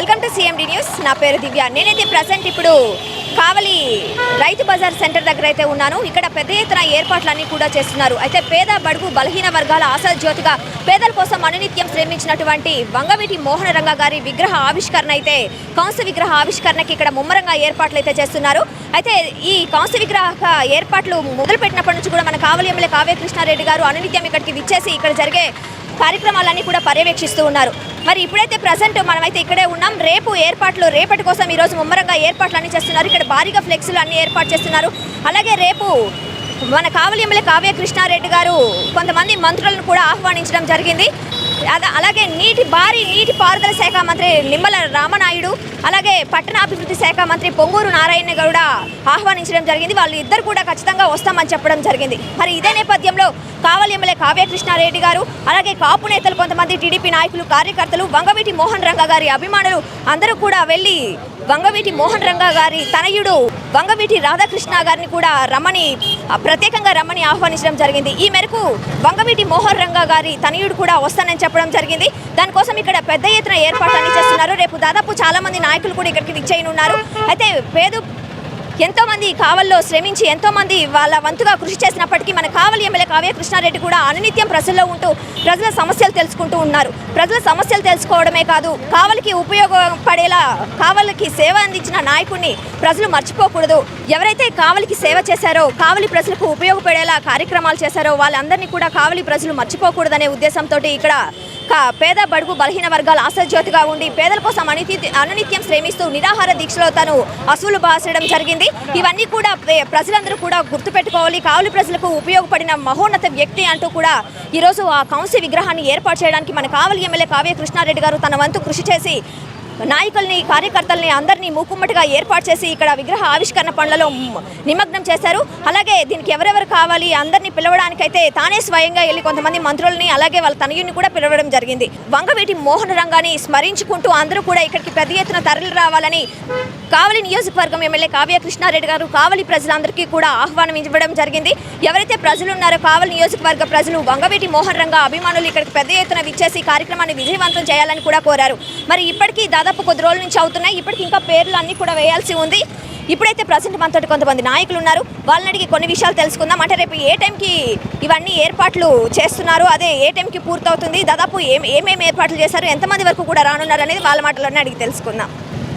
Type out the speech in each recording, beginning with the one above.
Welcome to CMD news నా పేరు దివ్య. నేనైతే ప్రజెంట్ ఇప్పుడు కావలి రైతు బజార్ సెంటర్ దగ్గర అయితే ఉన్నాను. ఇక్కడ పెద్ద ఎత్తున ఏర్పాట్లన్నీ కూడా చేస్తున్నారు. అయితే పేద బడుగు బలహీన వర్గాల ఆశాజ్యోతిగా పేదల కోసం అనునిత్యం శ్రమించినటువంటి వంగవీటి మోహన రంగ గారి విగ్రహ ఆవిష్కరణ అయితే కంస విగ్రహ ఆవిష్కరణకి ఇక్కడ ముమ్మరంగా ఏర్పాట్లు అయితే చేస్తున్నారు. అయితే ఈ కంస విగ్రహ ఏర్పాట్లు మొదలుపెట్టినప్పటి నుంచి కూడా మన కావలి ఎమ్మెల్యే కావ్య కృష్ణారెడ్డి గారు అనునిత్యం ఇక్కడికి విచ్చేసి ఇక్కడ జరిగే కార్యక్రమాలన్నీ కూడా పర్యవేక్షిస్తూ ఉన్నారు. మరి ఇప్పుడైతే ప్రజెంట్ మనమైతే ఇక్కడే ఉన్నాం. రేపు ఏర్పాట్లు రేపటి కోసం ఈ రోజు ముమ్మరంగా ఏర్పాట్లు అన్నీ చేస్తున్నారు. ఇక్కడ భారీగా ఫ్లెక్స్లు అన్ని ఏర్పాటు చేస్తున్నారు. అలాగే రేపు మన కావలి ఎమ్మెల్యే కావ్య కృష్ణారెడ్డి గారు కొంతమంది మంత్రులను కూడా ఆహ్వానించడం జరిగింది. అలాగే నీటి భారీ నీటి పారుదల శాఖ మంత్రి నిమ్మల రామనాయుడు అలాగే పట్టణాభివృద్ధి శాఖ మంత్రి పొంగూరు నారాయణ గౌడ ఆహ్వానించడం జరిగింది. వాళ్ళు ఇద్దరు కూడా ఖచ్చితంగా వస్తామని చెప్పడం జరిగింది. మరి ఇదే నేపథ్యంలో కావలి ఎమ్మెల్యే కావ్యకృష్ణారెడ్డి గారు అలాగే కాపు నేతలు కొంతమంది టీడీపీ నాయకులు కార్యకర్తలు వంగవీటి మోహన్ రంగ గారి అభిమానులు అందరూ కూడా వెళ్ళి వంగవీటి మోహన్ రంగ గారి తనయుడు వంగవీటి రాధాకృష్ణ గారిని కూడా రమ్మని ప్రత్యేకంగా రమ్మని ఆహ్వానించడం జరిగింది. ఈ మేరకు వంగవీటి మోహన్ రంగా గారి తనయుడు కూడా వస్తానని చెప్పడం జరిగింది. దానికోసం ఇక్కడ పెద్ద ఎత్తున ఏర్పాట్లన్నీ చేస్తున్నారు. రేపు దాదాపు చాలా మంది నాయకులు కూడా ఇక్కడికి విచ్చేయనున్నారు. అయితే పేద ఎంతోమంది కావల్లో శ్రమించి ఎంతోమంది వాళ్ళ వంతుగా కృషి చేసినప్పటికీ మన కావలి ఎమ్మెల్యే కావ్య కృష్ణారెడ్డి కూడా అనునిత్యం ప్రజల్లో ఉంటూ ప్రజల సమస్యలు తెలుసుకుంటూ ఉన్నారు. ప్రజల సమస్యలు తెలుసుకోవడమే కాదు కావలికి ఉపయోగపడేలా కావలికి సేవ అందించిన నాయకుడిని ప్రజలు మర్చిపోకూడదు. ఎవరైతే కావలికి సేవ చేశారో కావలి ప్రజలకు ఉపయోగపడేలా కార్యక్రమాలు చేశారో వాళ్ళందరినీ కూడా కావలి ప్రజలు మర్చిపోకూడదనే ఉద్దేశంతో ఇక్కడ పేద బడుగు బలహీన వర్గాల ఆశాజ్యోతిగా ఉండి పేదల కోసం అనితి అనునిత్యం శ్రమిస్తూ నిరాహార దీక్షలో తను అసూలు బాసడం జరిగింది. ఇవన్నీ కూడా ప్రజలందరూ కూడా గుర్తుపెట్టుకోవాలి. కావలి ప్రజలకు ఉపయోగపడిన మహోన్నత వ్యక్తి అంటూ కూడా ఈరోజు ఆ కౌన్సి విగ్రహాన్ని ఏర్పాటు చేయడానికి మన కావలి ఎమ్మెల్యే కావ్య కృష్ణారెడ్డి గారు తన వంతు కృషి చేసి నాయకుల్ని కార్యకర్తల్ని అందరినీ మూకుమ్మటిగా ఏర్పాటు చేసి ఇక్కడ విగ్రహ ఆవిష్కరణ పనులలో నిమగ్నం చేశారు. అలాగే దీనికి ఎవరెవరు కావాలి అందరినీ పిలవడానికైతే తానే స్వయంగా వెళ్ళి కొంతమంది మంత్రుల్ని అలాగే వాళ్ళ తనయుని కూడా పిలవడం జరిగింది. వంగవీటి మోహన రంగాన్ని స్మరించుకుంటూ అందరూ కూడా ఇక్కడికి పెద్ద ఎత్తున తరలి రావాలని కావలి నియోజకవర్గం ఎమ్మెల్యే కావ్య కృష్ణారెడ్డి గారు కావలి ప్రజలందరికీ కూడా ఆహ్వానం ఇవ్వడం జరిగింది. ఎవరైతే ప్రజలు ఉన్నారో కావలి నియోజకవర్గ ప్రజలు వంగవీటి మోహన్ రంగ అభిమానులు ఇక్కడికి పెద్ద ఎత్తున విచ్చేసి కార్యక్రమాన్ని విజయవంతం చేయాలని కూడా కోరారు. మరి ఇప్పటికీ దాదాపు దాదాపు కొద్ది రోజుల నుంచి అవుతున్నాయి. ఇప్పటికి ఇంకా పేర్లు అన్నీ కూడా వేయాల్సి ఉంది. ఇప్పుడైతే ప్రజెంట్ మనతో కొంతమంది నాయకులు ఉన్నారు. వాళ్ళని అడిగి కొన్ని విషయాలు తెలుసుకుందాం. అంటే రేపు ఏ టైంకి ఇవన్నీ ఏర్పాట్లు చేస్తున్నారు? అదే ఏ టైంకి పూర్తవుతుంది? దాదాపు ఏం ఏమేమి ఏర్పాట్లు చేశారు? ఎంతమంది వరకు కూడా రానున్నారు అనేది వాళ్ళ మాటలోనే అడిగి తెలుసుకుందాం.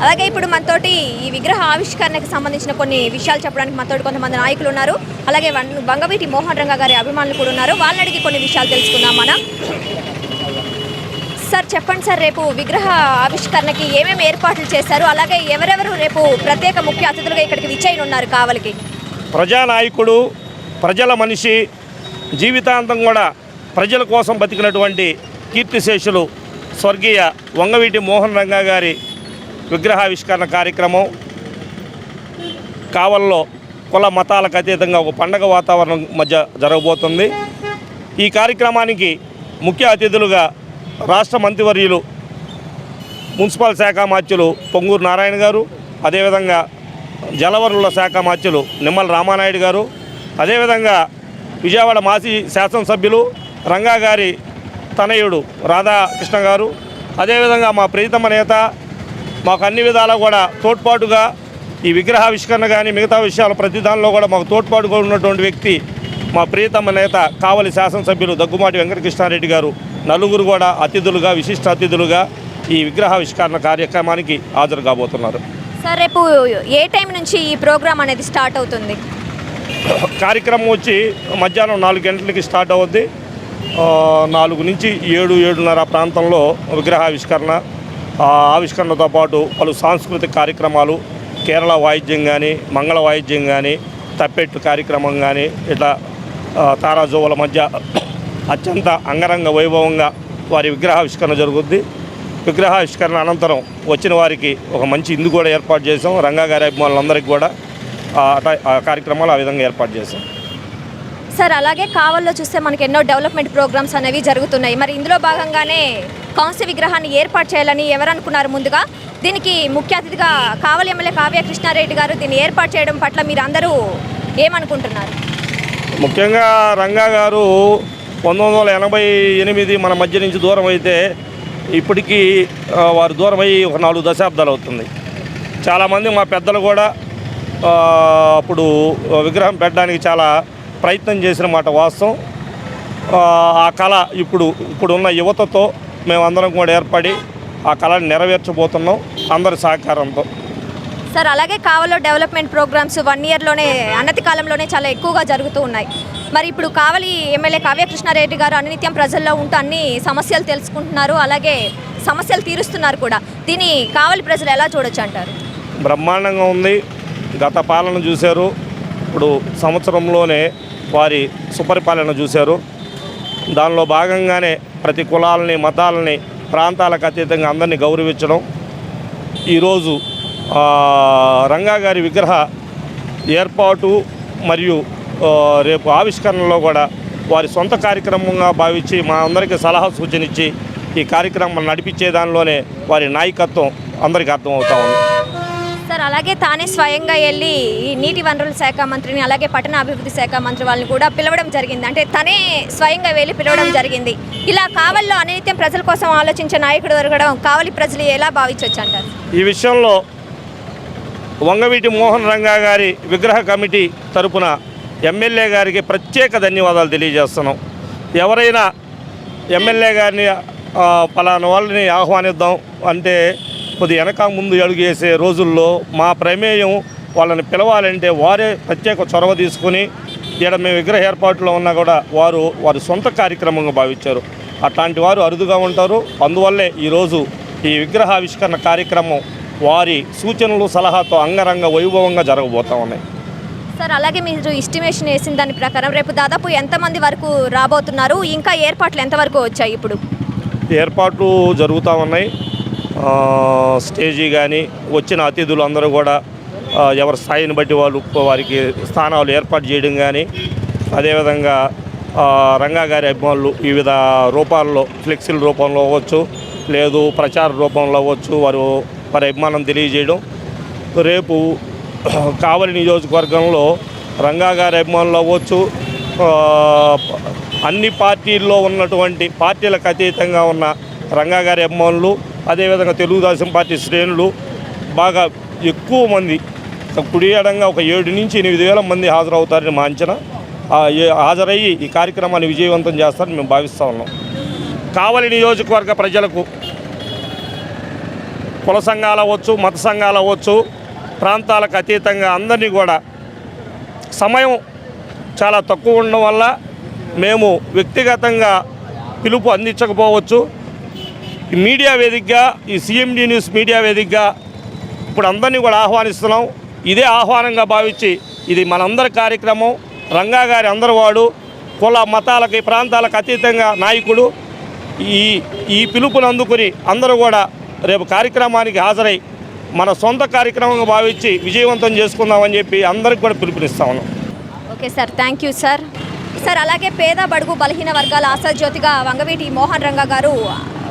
అలాగే ఇప్పుడు మనతోటి ఈ విగ్రహ ఆవిష్కరణకు సంబంధించిన కొన్ని విషయాలు చెప్పడానికి మనతోటి కొంతమంది నాయకులు ఉన్నారు. అలాగే వన్- మోహన్ రంగ గారి అభిమానులు కూడా ఉన్నారు. వాళ్ళని అడిగి కొన్ని విషయాలు తెలుసుకుందాం మనం. సార్ చెప్పండి సార్ రేపు విగ్రహ ఆవిష్కరణకి ఏమేమి ఏర్పాట్లు చేశారు? అలాగే ఎవరెవరు రేపు ప్రత్యేక ముఖ్య అతిథులుగా ఇక్కడికి విచ్చేయనున్నారు ఉన్నారు కావలికి? ప్రజానాయకుడు ప్రజల మనిషి జీవితాంతం కూడా ప్రజల కోసం బతికినటువంటి కీర్తిశేషులు స్వర్గీయ వంగవీటి మోహన్ రంగా గారి విగ్రహావిష్కరణ కార్యక్రమం కావల్లో కుల మతాలకు అతీతంగా ఒక పండగ వాతావరణం మధ్య జరగబోతుంది. ఈ కార్యక్రమానికి ముఖ్య అతిథులుగా రాష్ట్ర మంత్రివర్యులు మున్సిపల్ శాఖ మార్చులు పొంగూరు నారాయణ గారు అదేవిధంగా జలవనరుల శాఖ మార్చులు నిమ్మల రామానాయుడు గారు అదేవిధంగా విజయవాడ మాజీ శాసనసభ్యులు రంగా గారి తనయుడు రాధాకృష్ణ గారు అదేవిధంగా మా ప్రీతమ నేత మాకు అన్ని విధాలా కూడా తోడ్పాటుగా ఈ విగ్రహావిష్కరణ కానీ మిగతా విషయాలు ప్రతి దానిలో కూడా మాకు తోడ్పాటుగా ఉన్నటువంటి వ్యక్తి మా ప్రియతమ నేత కావలి శాసనసభ్యులు దగ్గుమాటి వెంకటకృష్ణారెడ్డి గారు. నలుగురు కూడా అతిథులుగా విశిష్ట అతిథులుగా ఈ విగ్రహావిష్కరణ కార్యక్రమానికి హాజరు కాబోతున్నారు సార్ రేపు ఏ టైం నుంచి ఈ ప్రోగ్రామ్ అనేది స్టార్ట్ అవుతుంది? కార్యక్రమం వచ్చి మధ్యాహ్నం నాలుగు గంటలకి స్టార్ట్ అవుద్ది. నాలుగు నుంచి ఏడు ఏడున్నర ప్రాంతంలో విగ్రహావిష్కరణ ఆవిష్కరణతో పాటు పలు సాంస్కృతిక కార్యక్రమాలు కేరళ వాయిద్యం కానీ మంగళ వాయిద్యం కానీ తప్పెట్టు కార్యక్రమం కానీ ఇట్లా ఆ, తారాజువ్వల మధ్య అత్యంత అంగరంగ వైభవంగా వారి విగ్రహావిష్కరణ జరుగుద్ది. విగ్రహావిష్కరణ అనంతరం వచ్చిన వారికి ఒక మంచి ఇందు కూడా ఏర్పాటు చేసాం రంగా గారి అభిమానులందరికీ కూడా కార్యక్రమాలు ఆ విధంగా ఏర్పాటు చేశాం. సార్ అలాగే కావల్లో చూస్తే మనకి ఎన్నో డెవలప్మెంట్ ప్రోగ్రామ్స్ అనేవి జరుగుతున్నాయి. మరి ఇందులో భాగంగానే కౌన్సి విగ్రహాన్ని ఏర్పాటు చేయాలని ఎవరు అనుకున్నారు ముందుగా? దీనికి ముఖ్య అతిథిగా కావలి ఎమ్మెల్యే కావ్య కృష్ణారెడ్డి గారు దీన్ని ఏర్పాటు చేయడం పట్ల మీరు అందరూ ఏమనుకుంటున్నారు? ముఖ్యంగా రంగా గారు పంతొమ్మిది వందల ఎనభై ఎనిమిది మన మధ్య నుంచి దూరం అయితే ఇప్పటికీ వారు దూరం అయ్యి ఒక నాలుగు దశాబ్దాలు అవుతుంది. చాలామంది మా పెద్దలు కూడా అప్పుడు విగ్రహం పెట్టడానికి చాలా ప్రయత్నం చేసిన మాట వాస్తవం. ఆ, ఆ కళ ఇప్పుడు ఇప్పుడున్న యువతతో మేమందరం కూడా ఏర్పడి ఆ కళని నెరవేర్చబోతున్నాం అందరి సహకారంతో. సార్ అలాగే కావలో డెవలప్మెంట్ ప్రోగ్రామ్స్ వన్ ఇయర్లోనే అన్నతి కాలంలోనే చాలా ఎక్కువగా జరుగుతూ ఉన్నాయి. మరి ఇప్పుడు కావలి ఎమ్మెల్యే కావ్య కృష్ణారెడ్డి గారు అనునిత్యం ప్రజల్లో ఉంటూ అన్ని సమస్యలు తెలుసుకుంటున్నారు అలాగే సమస్యలు తీరుస్తున్నారు కూడా. దీన్ని కావలి ప్రజలు ఎలా చూడొచ్చు అంటారు? బ్రహ్మాండంగా ఉంది. గత పాలన చూశారు. ఇప్పుడు సంవత్సరంలోనే వారి సుపరిపాలన చూశారు. దానిలో భాగంగానే ప్రతి కులాలని మతాలని ప్రాంతాలకు అతీతంగా అందరినీ గౌరవించడం. ఈరోజు రంగా గారి విగ్రహ ఏర్పాటు మరియు రేపు ఆవిష్కరణలో కూడా వారి సొంత కార్యక్రమంగా భావించి మా అందరికీ సలహా సూచన ఇచ్చి ఈ కార్యక్రమం నడిపించే దానిలోనే వారి నాయకత్వం అందరికీ అర్థమవుతా ఉంది. సార్ అలాగే తానే స్వయంగా వెళ్ళి ఈ నీటి వనరుల శాఖ మంత్రిని అలాగే పట్టణ అభివృద్ధి శాఖ మంత్రి వాళ్ళని కూడా పిలవడం జరిగింది. అంటే తనే స్వయంగా వెళ్ళి పిలవడం జరిగింది. ఇలా కావల్లో అనిత్యం ప్రజల కోసం ఆలోచించే నాయకుడు దొరకడం కావలి ప్రజలు ఎలా భావించవచ్చు అంటారు? ఈ విషయంలో వంగవీటి మోహన్ రంగా గారి విగ్రహ కమిటీ తరపున ఎమ్మెల్యే గారికి ప్రత్యేక ధన్యవాదాలు తెలియజేస్తున్నాం. ఎవరైనా ఎమ్మెల్యే గారిని పలానా వాళ్ళని ఆహ్వానిద్దాం అంటే కొద్ది వెనక ముందు అడుగు రోజుల్లో మా ప్రమేయం వాళ్ళని పిలవాలంటే వారే ప్రత్యేక చొరవ తీసుకుని ఇక్కడ మేము విగ్రహ ఏర్పాట్లో ఉన్నా కూడా వారు వారి సొంత కార్యక్రమంగా భావించారు. అట్లాంటి వారు అరుదుగా ఉంటారు. అందువల్లే ఈరోజు ఈ విగ్రహావిష్కరణ కార్యక్రమం వారి సూచనలు సలహాతో అంగరంగ వైభవంగా జరగబోతా ఉన్నాయి. సార్ అలాగే మీరు ఎస్టిమేషన్ వేసిన దాని ప్రకారం రేపు దాదాపు ఎంతమంది వరకు రాబోతున్నారు? ఇంకా ఏర్పాట్లు ఎంతవరకు వచ్చాయి ఇప్పుడు? ఏర్పాట్లు జరుగుతూ ఉన్నాయి. స్టేజీ కానీ వచ్చిన అతిథులు అందరూ కూడా ఎవరి స్థాయిని బట్టి వాళ్ళు వారికి స్థానాలు ఏర్పాటు చేయడం కానీ అదేవిధంగా రంగా గారి అభిమానులు వివిధ రూపాల్లో ఫ్లెక్సీల రూపంలో అవ్వచ్చు లేదు ప్రచార రూపంలో అవ్వచ్చు వారు వారి అభిమానం తెలియజేయడం. రేపు కావలి నియోజకవర్గంలో రంగా గారి అభిమానులు అవ్వచ్చు అన్ని పార్టీల్లో ఉన్నటువంటి పార్టీలకు అతీతంగా ఉన్న రంగా గారి అభిమానులు అదేవిధంగా తెలుగుదేశం పార్టీ శ్రేణులు బాగా ఎక్కువ మంది కుడి ఎడంగా ఒక ఏడు నుంచి ఎనిమిది వేల మంది హాజరవుతారని మా అంచనా. హాజరయ్యి ఈ కార్యక్రమాన్ని విజయవంతం చేస్తారని మేము భావిస్తూ ఉన్నాం. కావలి నియోజకవర్గ ప్రజలకు కుల సంఘాలు అవ్వచ్చు మత సంఘాలు అవ్వచ్చు ప్రాంతాలకు అతీతంగా అందరినీ కూడా సమయం చాలా తక్కువ ఉండడం వల్ల మేము వ్యక్తిగతంగా పిలుపు అందించకపోవచ్చు. ఈ మీడియా వేదికగా ఈ సిఎండి న్యూస్ మీడియా వేదికగా ఇప్పుడు అందరినీ కూడా ఆహ్వానిస్తున్నాం. ఇదే ఆహ్వానంగా భావించి ఇది మనందరి కార్యక్రమం. రంగా గారి అందరి వాడు కుల మతాలకి ప్రాంతాలకు అతీతంగా నాయకుడు. ఈ ఈ పిలుపును అందుకుని అందరూ కూడా రేపు కార్యక్రమానికి హాజరై మన సొంత కార్యక్రమంగా భావించి విజయవంతం చేసుకుందామని చెప్పి అందరికి కూడా పిలుపునిస్తా ఉన్నాం. Okay sir thank you sir. Sir అలాగే పేద బడుగు బలహీన వర్గాల ఆశాజ్యోతిగా వంగవీటి మోహన్ రంగా గారు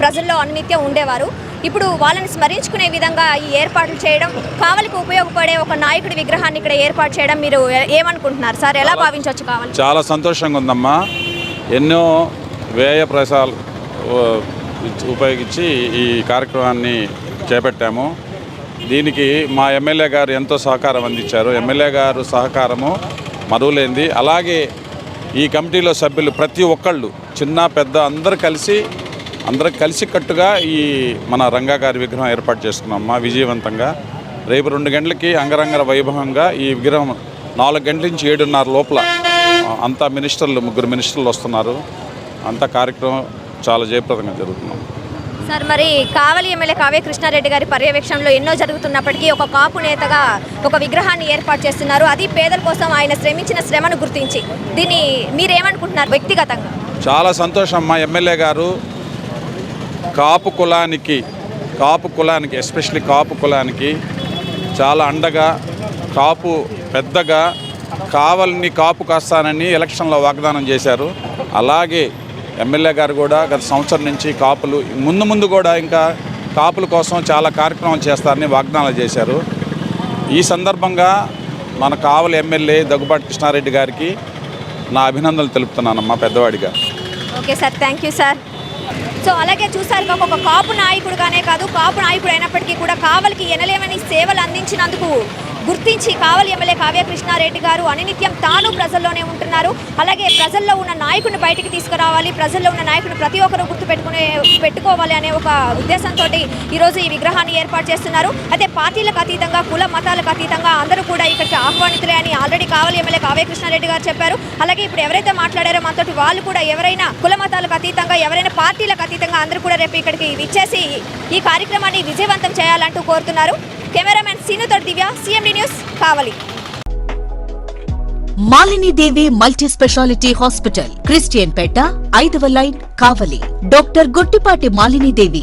ప్రజల్లో అనిత్యం ఉండేవారు. ఇప్పుడు వాళ్ళని స్మరించుకునే విధంగా ఈ ఏర్పాట్లు చేయడం కావలికి ఉపయోగపడే ఒక నాయకుడి విగ్రహాన్ని ఇక్కడ ఏర్పాటు చేయడం మీరు ఏమనుకుంటున్నారు సార్? ఎలా భావించవచ్చు కావాలి చాలా సంతోషంగా ఉందమ్మా ఎన్నో వ్యయ ప్రసాలు ఉపయోగించి ఈ కార్యక్రమాన్ని చేపట్టాము. దీనికి మా ఎమ్మెల్యే గారు ఎంతో సహకారం అందించారు. ఎమ్మెల్యే గారు సహకారము మరువులేంది అలాగే ఈ కమిటీలో సభ్యులు ప్రతి ఒక్కళ్ళు చిన్న పెద్ద అందరు కలిసి అందరూ కలిసికట్టుగా ఈ మన రంగా గారి విగ్రహం ఏర్పాటు చేసుకున్నామమ్మా విజయవంతంగా. రేపు రెండు గంటలకి అంగరంగ వైభవంగా ఈ విగ్రహం నాలుగు గంటల నుంచి ఏడున్నర లోపల అంతా మినిస్టర్లు ముగ్గురు మినిస్టర్లు వస్తున్నారు. అంతా కార్యక్రమం చాలా జయప్రదంగా జరుగుతున్నాం. సార్ మరి కావలి ఎమ్మెల్యే కావ్య కృష్ణారెడ్డి గారి పర్యవేక్షణలో ఎన్నో జరుగుతున్నప్పటికీ ఒక కాపు నేతగా ఒక విగ్రహాన్ని ఏర్పాటు చేస్తున్నారు. అది పేదల కోసం ఆయన శ్రమించిన శ్రమను గుర్తించి దీన్ని మీరేమనుకుంటున్నారు వ్యక్తిగతంగా? చాలా సంతోషం. మా ఎమ్మెల్యే గారు కాపు కులానికి కాపు కులానికి ఎస్పెషల్లీ కాపు కులానికి చాలా అండగా కాపు పెద్దగా కావాలని కాపు కాస్తానని ఎలక్షన్లో వాగ్దానం చేశారు. అలాగే ఎమ్మెల్యే గారు కూడా గత సంవత్సరం నుంచి కాపులు ముందు ముందు కూడా ఇంకా కాపుల కోసం చాలా కార్యక్రమాలు చేస్తారని వాగ్దానాలు చేశారు. ఈ సందర్భంగా మన కావలి ఎమ్మెల్యే దగ్గుబాటి కృష్ణారెడ్డి గారికి నా అభినందనలు తెలుపుతున్నానమ్మా పెద్దవాడిగా. Okay sir thank you sir. So అలాగే చూసారు ఒక కాపు నాయకుడుగానే కాదు కాపు నాయకుడు అయినప్పటికీ కూడా కావలికి ఎనలేమని సేవలు అందించినందుకు గుర్తించి కావలి ఎమ్మెల్యే కావ్య కృష్ణారెడ్డి గారు అనినిత్యం తాను ప్రజల్లోనే ఉంటున్నారు. అలాగే ప్రజల్లో ఉన్న నాయకుని బయటికి తీసుకురావాలి ప్రజల్లో ఉన్న నాయకుని ప్రతి ఒక్కరూ గుర్తు పెట్టుకునే పెట్టుకోవాలి అనే ఒక ఉద్దేశంతో ఈరోజు ఈ విగ్రహాన్ని ఏర్పాటు చేస్తున్నారు. అయితే పార్టీలకు అతీతంగా కుల మతాలకు అతీతంగా అందరూ కూడా ఇక్కడికి ఆహ్వానితులే అని ఆల్రెడీ కావలి ఎమ్మెల్యే కావ్య కృష్ణారెడ్డి గారు చెప్పారు. అలాగే ఇప్పుడు ఎవరైతే మాట్లాడారో మనతోటి వాళ్ళు కూడా ఎవరైనా కుల మతాలకు అతీతంగా ఎవరైనా పార్టీలకు అతీతంగా అందరూ కూడా రేపు ఇక్కడికి ఇచ్చేసి ఈ కార్యక్రమాన్ని విజయవంతం చేయాలంటూ కోరుతున్నారు. Cameraman సీనుతో Divya CMD news Kavali. Malini Devi multi speciality hospital Christian Peta ఐదవ line Kavali. Doctor Guttipati Malinidevi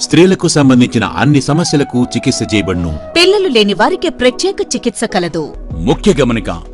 స్త్రీలకు సంబంధించిన అన్ని సమస్యలకు చికిత్స చేయబడును. పిల్లలు లేని వారికి ప్రత్యేక చికిత్స కలదు. ముఖ్య గమనిక